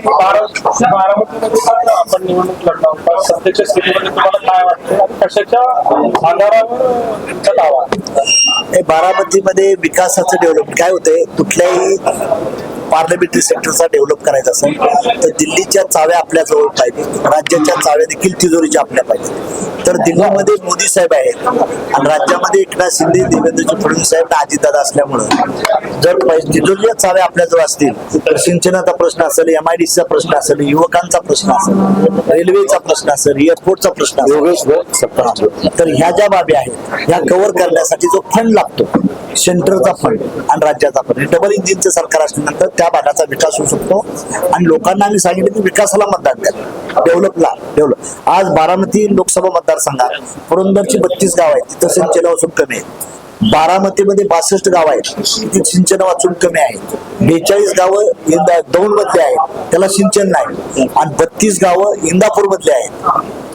बारामतीमध्ये आपण निवडणूक लढणार पण सध्याच्या स्थितीमध्ये तुम्हाला काय वाटतं कशाच्या आधारावर दावा हे बारामतीमध्ये विकासाचं डेव्हलप काय होतंय? कुठल्याही पार्लमेंटरी सेक्टरचा डेव्हलप करायचा असेल तर दिल्लीच्या चाव्या आपल्या जवळ पाहिजे राज्याच्या चाव्या देखील तिजोरीच्या आपल्या पाहिजे तर दिल्लीमध्ये मोदी साहेब आहेत आणि राज्यामध्ये एकनाथ शिंदे देवेंद्रजी फडणवीस साहेब अजितदादा असल्यामुळं जर तिजोरीच्या चाव्या आपल्याजवळ असतील तर सिंचनाचा प्रश्न असेल एमआयडीसीचा प्रश्न असेल युवकांचा प्रश्न असेल रेल्वेचा प्रश्न असेल एअरपोर्टचा प्रश्न असेल तर ह्या ज्या बाबी आहेत ह्या कव्हर करण्यासाठी जो फंड लागतो सेंटरचा फंड आणि राज्याचा फंड. डबल इंजिनचं सरकार असल्यानंतर त्या भागाचा विकास होऊ शकतो. आणि लोकांना आम्ही सांगितलं की विकासाला मतदान द्या. डेव्हलपला डेव्हलप. आज बारामती लोकसभा मतदारसंघात पुरंदरची बत्तीस गाव आहेत. तिथं सिंचन वाचून कमी आहे. बारामतीमध्ये बासष्ट गाव आहेत. तिथे सिंचन वाचून कमी आहे. बेचाळीस गावं इंदा दौंड मधले आहेत. त्याला सिंचन नाही. आणि बत्तीस गावं इंदापूर मधले आहेत.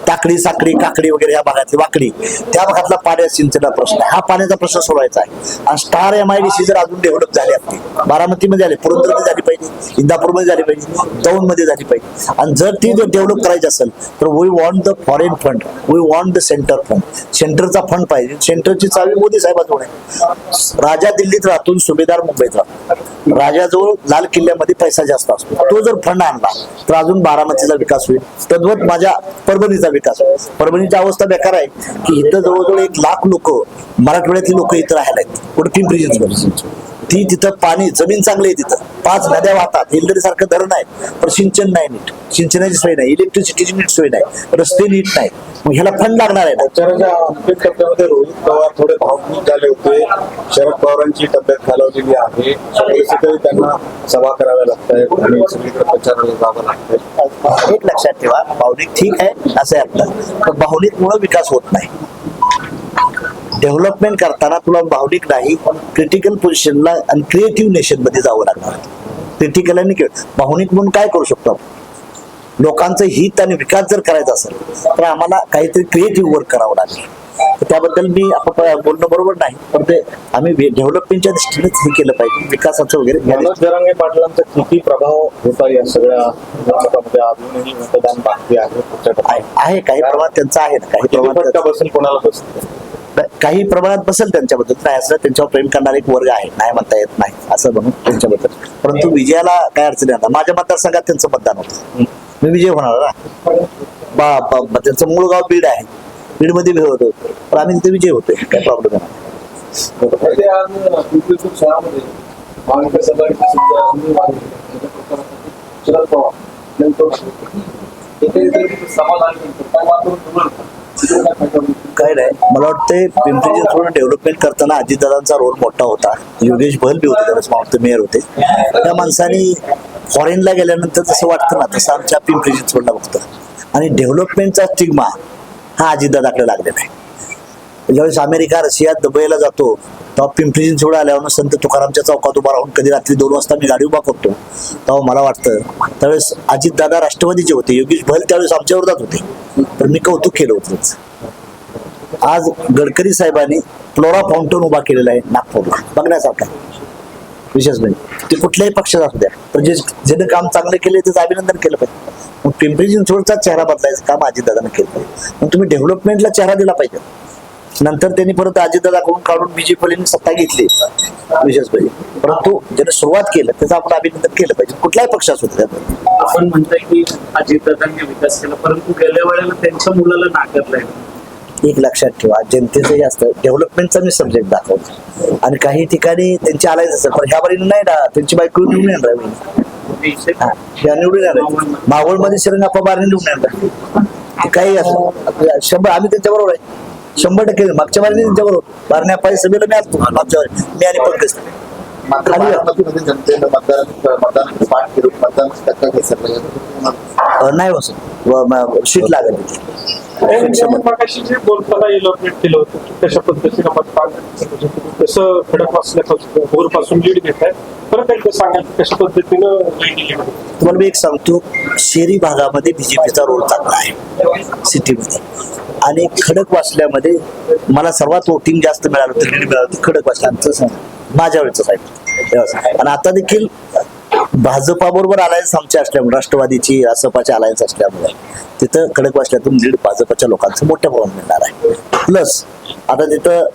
टाकडी साकडी काकडी वगैरे या भागातली वाकडी. त्या भागातला पाण्या सिंचनाचा प्रश्न हा पाण्याचा प्रश्न सोडवायचा आहे. आणि star M I D C जर अजून डेव्हलप झाली असती बारामतीमध्ये झाली पुरंदरमध्ये झाली पाहिजे इंदापूरमध्ये झाली पाहिजे दौंडमध्ये झाली पाहिजे. आणि जर ती जर डेव्हलप करायची असेल तर we want the foreign fund we want the centre fund सेंटरचा फंड पाहिजे. सेंटरची चावी मोदी साहेबाजवळ आहे. राजा दिल्लीत राहतो सुभेदार मुंबईत राहतो. राजाजवळ लाल किल्ल्यामध्ये पैसा जास्त असतो. तो जर फंड आणला तर अजून बारामतीचा विकास होईल. तद्वत माझ्या परभणीचा विकास होईल. परभणीची अवस्था बेकार आहे की इथं जवळजवळ एक लाख लोक मराठवाड्यातली लोक इथं राहायला आहेत कुठे पिंपरी चिंचवड ती तिथं पाणी जमीन चांगली आहे तिथं. पाच नद्या वाहतात. हिल्लरी सारखं धरण आहे पण सिंचन नाही नीट. सिंचनाची सोय नाही. इलेक्ट्रिसिटीची नीट सोय नाही. रस्ते नीट नाही. मग ह्याला फंड लागणार आहे रोहित पवार थोडे भावनिक झाले होते. शरद पवारांची तब्येत खालावलेली आहे. त्यांना सभा कराव्या लागत आहेत आणि सगळीकडे प्रचाराला जावं लागतंय एक लक्षात ठेवा. भावनिक ठीक आहे असं आहे आपलं पण भावनिकमुळे विकास होत नाही. डेव्हलपमेंट करताना तुला भावनिक नाही क्रिटिकल पोझिशनला आणि क्रिएटिव्ह नेशनमध्ये जावं लागणार. क्रिटिकल आणि भावनिक म्हणून काय करू शकतो आपण? लोकांचं हित आणि विकास जर करायचा असेल तर आम्हाला काहीतरी क्रिएटिव्ह वर्क करावं लागेल. त्याबद्दल मी बोलणं बरोबर नाही पण ते आम्ही डेव्हलपमेंटच्या दृष्टीनेच हे केलं पाहिजे विकासाचं वगैरे मनोज जरांगे पाटलांचा किती प्रभाव होता या सगळ्या निवडणुकांमध्ये अजूनही मतदान बाकी आहे आहे काही प्रमाणात त्यांचं आहे काही प्रमाणात त्यांचं- बसेल कोणाला बसेल? काही प्रमाणात बसेल त्यांच्याबद्दल. नाही असं त्यांच्यावर प्रेम करणारा एक वर्ग आहे. नाही म्हणता येत नाही. असं म्हणून त्यांच्याबद्दल. परंतु विजयाला काय अडचण येणार? माझ्या मतदारसंघात त्यांचं मतदान होतं. मी विजय होणार ना? बा बा- त्यांचं मूळ गाव बीड आहे. बीडमध्ये बी होतो. पण आम्ही तिथे विजय होतोय. काय प्रॉब्लेम नाही. समाधान मिळतं. काय वातावरण तुम्हाला तिकडे काय फायदा होईल? काय नाही मला वाटतंय पिंपरी चिंचवड डेव्हलपमेंट करताना अजितदादांचा रोल मोठा होता. योगेश भल बी होते त्यावेळेस मला मेयर होते. त्या माणसाने फॉरेनला गेल्यानंतर जसं वाटतं ना तसं आमच्या पिंपरी चिंचवडला बघतं आणि डेव्हलपमेंटचा स्टिग्मा हा अजितदादाकडे लागलेला आहे. ज्यावेळेस अमेरिका रशिया दुबईला जातो तेव्हा पिंपरी चिंचवड आल्यावर संत तुकारामच्या चौकात उभा राहून कधी रात्री दोन वाजता मी गाडी उभा करतो. तेव्हा मला वाटतं त्यावेळेस अजितदादा राष्ट्रवादीचे होते. योगेश बहल त्यावेळेस आमच्या विरोधात होते. तर मी कौतुक केलं होतं. आज गडकरी साहेबांनी फ्लोरा फाउंटन उभा केलेला आहे नागपूरला बघण्यासारखा विशेष म्हणजे. ते कुठल्याही पक्षात असू द्या. पण जे ज्याने काम चांगलं केले त्याचं अभिनंदन केलं पाहिजे. मग पिंपरी चिंचवडचा चेहरा बदलायचं काम अजितदादानं केलं पाहिजे. मग तुम्ही डेव्हलपमेंटला चेहरा दिला पाहिजे. नंतर त्यांनी परत अजितदादाकडून काढून बीजेपीने सत्ता घेतली. विशेष पाहिजे परंतु ज्याने सुरुवात केलं त्याचं आपण अभिनंदन केलं पाहिजे. कुठल्याही पक्षात होतं त्यात आपण म्हणताय की अजितदादांनी विकास केला परंतु गेल्या वेळेला त्यांच्या मुलाला नाकारलाय. एक लक्षात ठेवा जनतेचं जास्त डेव्हलपमेंटचा मी सब्जेक्ट दाखवतो. आणि काही ठिकाणी त्यांची आलायच असेल पण ह्या बारीने नाही ना त्यांची बायको निवडून येणार आहे. ह्या निवडून येणार मावळमध्ये शरंगाप्पा बारणे निवडून येणार काही असं शंभर आम्ही त्यांच्या बरोबर आहे. शंभर टक्के मागच्या बारीने त्यांच्या बरोबर बारणे सभेला मी असतो मागच्या मी आणि पंकज. मात्र खाली- बारामतीमध्ये जनतेनं मतदान मतदानाची पाठ केली. मतदानाचा टक्का घसरला अं, नाही हो सर. शीट लागत. हे जे बोलताना इलॉबरेट केलं होतं की कशा पद्धतीनं मतदान कसं खडक वाचल्यापासून भोरपासून लीड घेताय परत एकदा सांगा की कशा पद्धतीनं तुम्हाला मी एक सांगतो शहरी भागामध्ये बीजेपीचा रोल चांगला आहे. सिटीमध्ये आणि खडक वाचल्यामध्ये मला सर्वात वोटिंग जास्त मिळालं होतं लीड मिळालं होतं खडक वाचल्याचं माझ्या वेळेचं साहेब आणि आता देखील भाजपाबरोबर अलायन्स आमची असल्यामुळे राष्ट्रवादीची रासपाची अलायन्स असल्यामुळे तिथं खडक वाचल्यातून लीड भाजपच्या लोकांचं मोठ्या प्रमाणात मिळणार आहे. प्लस आता तिथं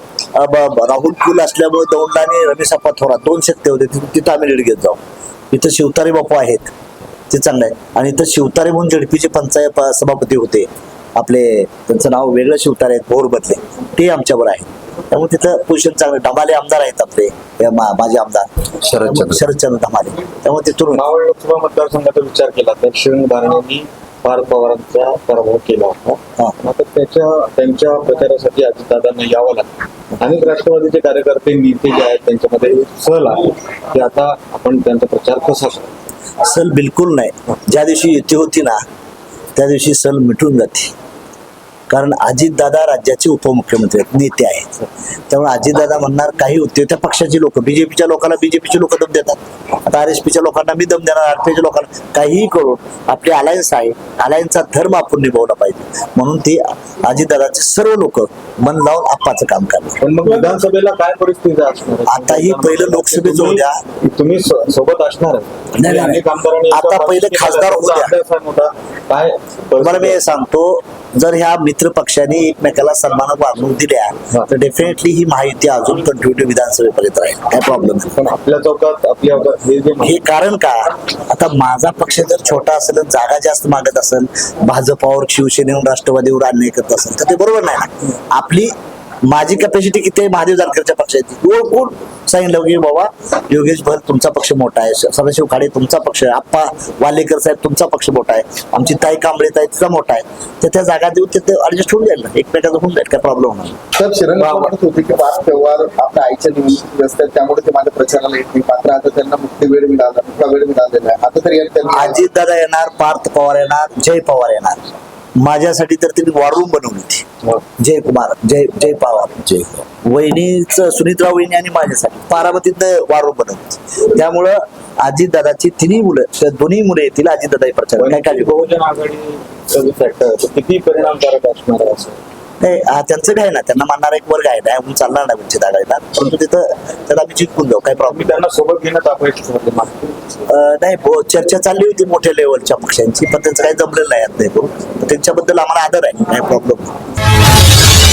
राहुल कुल असल्यामुळे दौंड आणि रमेश अप्पा थोरात दोन शक्ती होते तिथं तिथं आम्ही लीड घेत जाऊ. इथं शिवतारे बापू आहेत ते चांगलं आहे. आणि इथं शिवतारे म्हणून झडपीचे पंचायत सभापती होते. आपले त्यांचं नाव वेगळं शिवतारे आहेत भोरमधले ते आमच्यावर आहे त्यामुळे तिथं पोझिशन चांगलं. धमाले आमदार आहेत आपले मा- माझे आमदार. शरदचंद्र. शरदचंद्र धमाले त्यामुळे तिथून मावळ लोकसभा मतदारसंघाचा विचार केला तर शिवंग धारणेंनी भारत पवारांचा पराभव केला हा. होता आता त्याच्या त्यांच्या प्रचारासाठी अजितदादांना यावं लागतं. अनेक राष्ट्रवादीचे कार्यकर्ते नेते जे आहेत त्यांच्यामध्ये सल आहे की आता आपण त्यांचा प्रचार कसा करू? सल बिलकुल नाही. ज्या दिवशी युती होती ना त्या दिवशी सल मिटून जाते. कारण अजितदादा राज्याचे उपमुख्यमंत्री आहेत नेते आहेत त्यामुळे अजितदादा म्हणणार काही होते त्या पक्षाची लोक बीजेपीच्या लोकांना बीजेपीचे लोक दम देतात आता आर एस पीच्या लोकांना मी दम देणार आर पीच्या लोकांना काहीही करून आपली अलायन्स आहे अलायन्सचा धर्म आपण निभावला पाहिजे म्हणून ते अजितदादाचे सर्व लोक मन लावून आप्पाचं काम करणार पण मग विधानसभेला काय परिस्थिती असणार? आता ही पहिलं लोकसभेचं होऊ द्या. तुम्ही सो- सोबत असणार आहे. नाही, नाही. अनेक आमदारांनी आता पहिलं खासदार होऊ त्याचा द्या. अभ्यास आहे मोठा. काय तुम्हाला मी हे सांगतो जर ह्या मित्र पक्षांनी एकमेकाला सन्मान वागणूक दिल्या तर डेफिनेटली ही माहिती अजून कंटिन्यू विधानसभेपर्यंत राहील. काय प्रॉब्लेम नाही. पण आपल्या चौकात आपली अवकात हे कारण का? आता माझा पक्ष जर छोटा असेल जागा जास्त मागत असेल भाजपावर शिवसेनेवर राष्ट्रवादीवर अन्याय करत असेल तर ते बरोबर नाही ना. आपली माझी कॅपॅसिटी किती आहे महादेव जानकरच्या पक्षाची? सांगितलं की बाबा योगेश भर तुमचा पक्ष मोठा आहे. सदाशिव खाडे तुमचा पक्ष आहे. आप्पा वालेकर साहेब तुमचा पक्ष मोठा आहे. आमची ताई कांबळे ताई तिचा मोठा आहे. तर त्या जागा देऊन ते ऍडजस्ट होऊन जाईल ना. एकमेकाचं होऊन जाईल. काय प्रॉब्लेम होणार शिरण म्हणत होते की वाद व्यवहार आपल्या आईच्या निवडणूक व्यस्त आहेत त्यामुळे ते माझ्या प्रचाराला येत नाही. मात्र आता त्यांना मुक्ती वेळ मिळाला मोठा वेळ मिळालेला आहे. आता तरी अजित दादा येणार पार्थ पवार येणार जय पवार येणार. माझ्यासाठी तर त्यांनी वॉर रूम बनवली होती. जय कुमार जय जय पवार. जय वहिनीच सुनीत्रा वहिनी आणि माझ्यासाठी बारामतीत वॉर रूम बनवली त्यामुळं अजित दादाची तिन्ही मुलं दोन्ही मुलं येतील अजित दादा प्रचार काय? काळजी बहुजन तो किती परिणामकारक असणार असं? नाही हा, त्यांचं काय ना त्यांना मानणारा एक वर्ग आहे नाही म्हणून चालणार नाही वंचित आघाडीला परंतु तिथं त्याला आम्ही जिंकून जाऊ काय प्रॉब्लेम त्यांना सोबत घेण्यात नाही चर्चा चालली होती मोठ्या लेवलच्या पक्षांची पण त्यांचं काही जमलेलं नाही करून त्यांच्याबद्दल आम्हाला आदर आहे काय प्रॉब्लेम